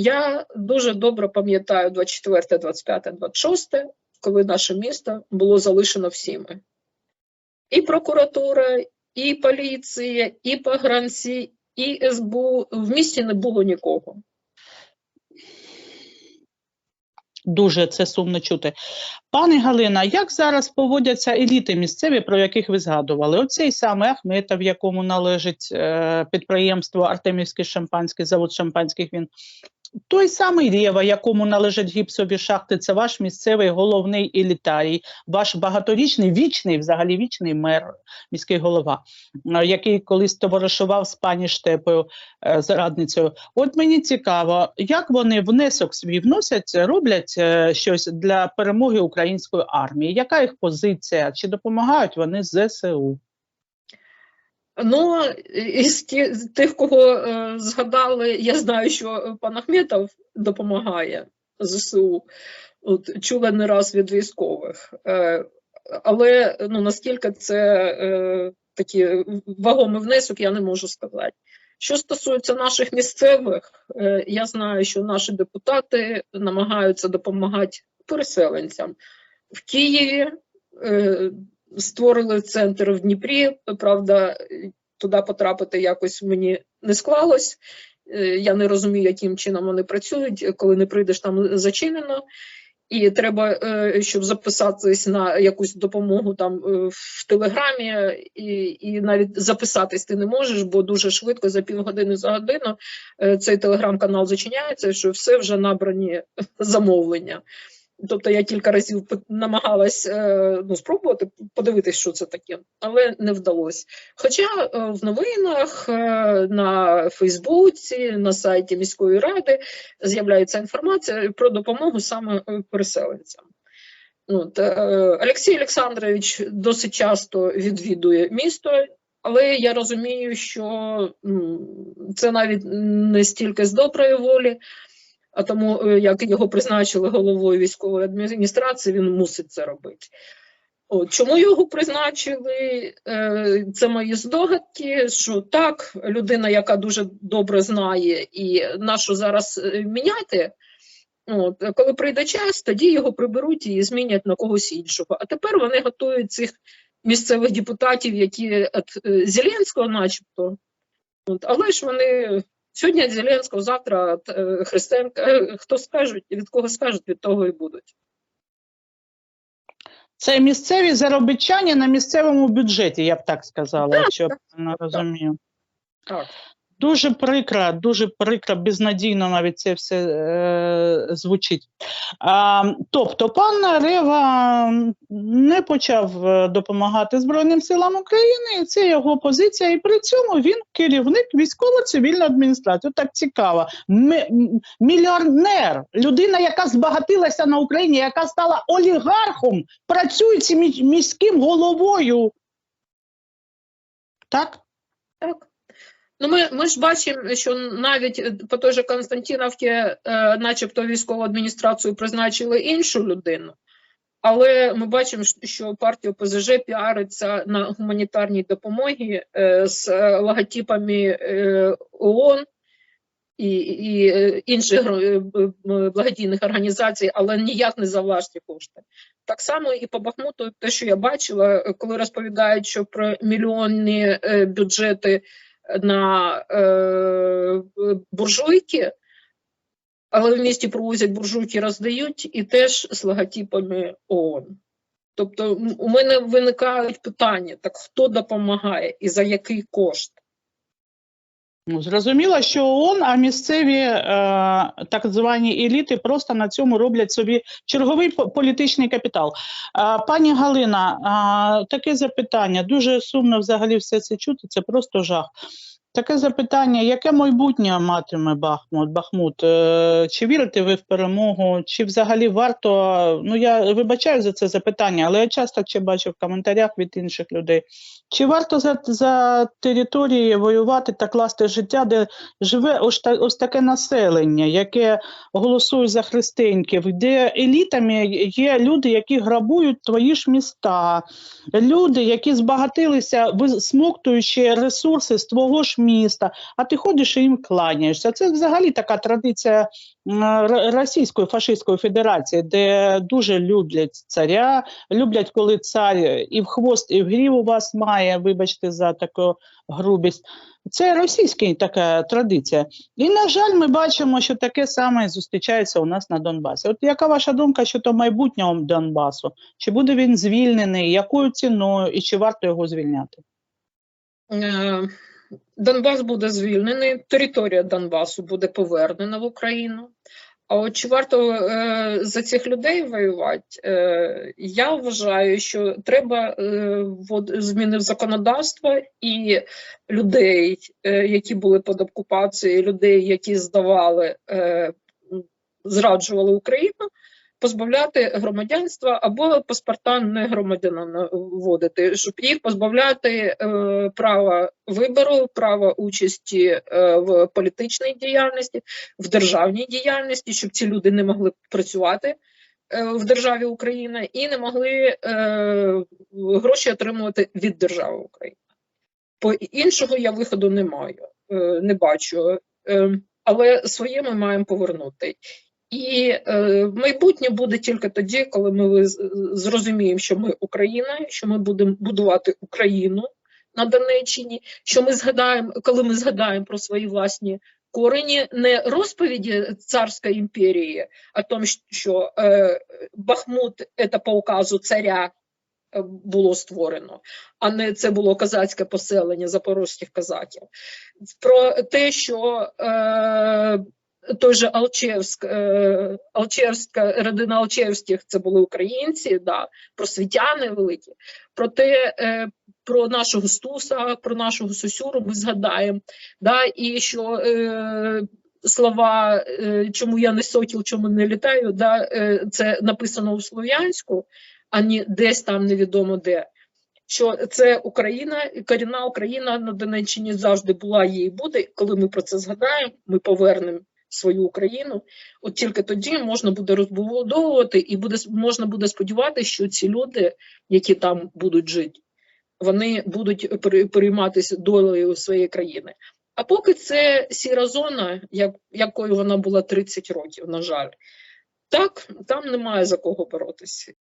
Я дуже добре пам'ятаю 24, 25, 26, коли наше місто було залишено всіми. І прокуратура, і поліція, і погранці, і СБУ. В місті не було нікого. Дуже це сумно чути. Пане Галина, як зараз поводяться еліти місцеві, про яких ви згадували? Оцей саме Ахметов, якому належить е, підприємство Артемівський шампанський, завод шампанських він. Той самий Рєва, якому належать гіпсові шахти, це ваш місцевий головний елітарій, ваш багаторічний вічний, взагалі вічний мер, міський голова, е, який колись товаришував з пані Штепою е, зрадницею. От мені цікаво, як вони внесок свій вносять, роблять е, щось для перемоги української армії? Яка їх позиція? Чи допомагають вони ЗСУ? Ну, із тих, кого е, згадали, я знаю, що пан Ахметов допомагає ЗСУ. От, чула не раз від військових. Е, але ну, наскільки це е, такий вагомий внесок, я не можу сказати. Що стосується наших місцевих, е, я знаю, що наші депутати намагаються допомагати переселенцям в Києві. Створили центр в Дніпрі. Правда, туди потрапити якось мені не склалось. Е, Я не розумію, яким чином вони працюють, коли не прийдеш там зачинено. І треба, е, щоб записатись на якусь допомогу там е, в телеграмі, і, і навіть записатись ти не можеш, бо дуже швидко за півгодини за годину цей телеграм-канал зачиняється, що все вже набрані замовлення. Тобто я кілька разів намагалась е, ну, спробувати подивитись, що це таке, але не вдалося. Хоча е, в новинах, е, на Фейсбуці, на сайті міської ради з'являється інформація про допомогу саме переселенцям. От, е, Олексій Олександрович досить часто відвідує місто, але я розумію, що це навіть не стільки з доброї волі, а тому, е, як його призначили головою військової адміністрації, він мусить це робити. От, чому його призначили? Е, Це мої здогадки, що так, людина, яка дуже добре знає, і нашу зараз е, міняти. От, коли прийде час, тоді його приберуть і змінять на когось іншого. А тепер вони готують цих місцевих депутатів, які від Зеленського, начебто. От, але ж вони сьогодні Зеленського, завтра е, Христенка. Е, Хто скажуть, від кого скажуть, від того і будуть. Це місцеві заробітчані на місцевому бюджеті, я б так сказала, якщо я правильно розумію. Так. Дуже прикро, дуже прикро, безнадійно навіть це все е, звучить. А, тобто, пан Рева не почав е, допомагати Збройним силам України, і це його позиція. І при цьому він керівник військово-цивільної адміністрації. Так цікаво. М- м- мільярдер, людина, яка збагатилася на Україні, яка стала олігархом, працюючи міським головою. Так? Так. Ну, ми, ми ж бачимо, що навіть е, по той же Константиновці, е, начебто військову адміністрацію призначили іншу людину, але ми бачимо, що партія ОПЗЖ піариться на гуманітарній допомогі е, з е, логотипами е, ООН і, і е, інших благодійних організацій, але ніяк не за власні кошти. Так само і по Бахмуту, те, що я бачила, коли розповідають, що про мільйонні бюджети на е, буржуйки, але в місті провозять буржуйки, роздають і теж з логотипами ООН. Тобто у мене виникають питання: так хто допомагає і за який кошт? Ну, зрозуміло, що ООН, а місцеві е, так звані еліти просто на цьому роблять собі черговий по- політичний капітал. Е, пані Галина, е, таке запитання. Дуже сумно взагалі все це чути, це просто жах. Таке запитання: яке майбутнє матиме Бахмут? Бахмут? Е, чи вірите ви в перемогу? Чи взагалі варто? Ну я вибачаю за це запитання, але я часто ще бачу в коментарях від інших людей. Чи варто за, за території воювати та класти життя, де живе ось, та, ось таке населення, яке голосує за християнків, де елітами є люди, які грабують твої ж міста, люди, які збагатилися, висмоктуючи ресурси з твого ж міста, а ти ходиш і їм кланяєшся. Це взагалі така традиція Російської фашистської федерації, де дуже люблять царя, люблять, коли цар і в хвост, і в гріву вас має, вибачте за таку грубість. Це російська така традиція. І, на жаль, ми бачимо, що таке саме зустрічається у нас на Донбасі. От яка ваша думка щодо майбутнього Донбасу? Чи буде він звільнений, якою ціною і чи варто його звільняти? Донбас буде звільнений, територія Донбасу буде повернена в Україну. А от чи варто е, за цих людей воювати? Е, я вважаю, що треба е, зміни в законодавство і людей, е, які були під окупацією, людей, які здавали, е, зраджували Україну, позбавляти громадянства або паспорта не громадянина вводити, щоб їх позбавляти е, права вибору, права участі е, в політичній діяльності, в державній діяльності, щоб ці люди не могли працювати е, в державі Україна і не могли е, гроші отримувати від держави України. По іншого я виходу не маю, е, не бачу. Е, але своє ми маємо повернути. І е, майбутнє буде тільки тоді, коли ми зрозуміємо, що ми Україна, що ми будемо будувати Україну на Донеччині, що ми згадаємо, коли ми згадаємо про свої власні корені, не розповіді царської імперії, о тому, що е, Бахмут це по указу царя е, було створено, а не це було козацьке поселення запорозьких козаків. Про те, що е, той же Алчевськ, е, Алчевська, родина Алчевських це були українці, да, просвітяни великі. Проте е, про нашого Стуса, про нашого Сосюру ми згадаємо. Да, і що е, слова, чому я не сокіл, чому не літаю, да, це написано у слов'янську, а не десь там невідомо де. Що це Україна, корінна Україна на Донеччині завжди була є буде. Коли ми про це згадаємо, ми повернемо свою Україну. От тільки тоді можна буде розбудовувати і буде можна буде сподіватися, що ці люди, які там будуть жити, вони будуть пере- перейматися долею своєї країни. А поки це сіра зона, як, якою вона була 30 років, на жаль, так там немає за кого боротися.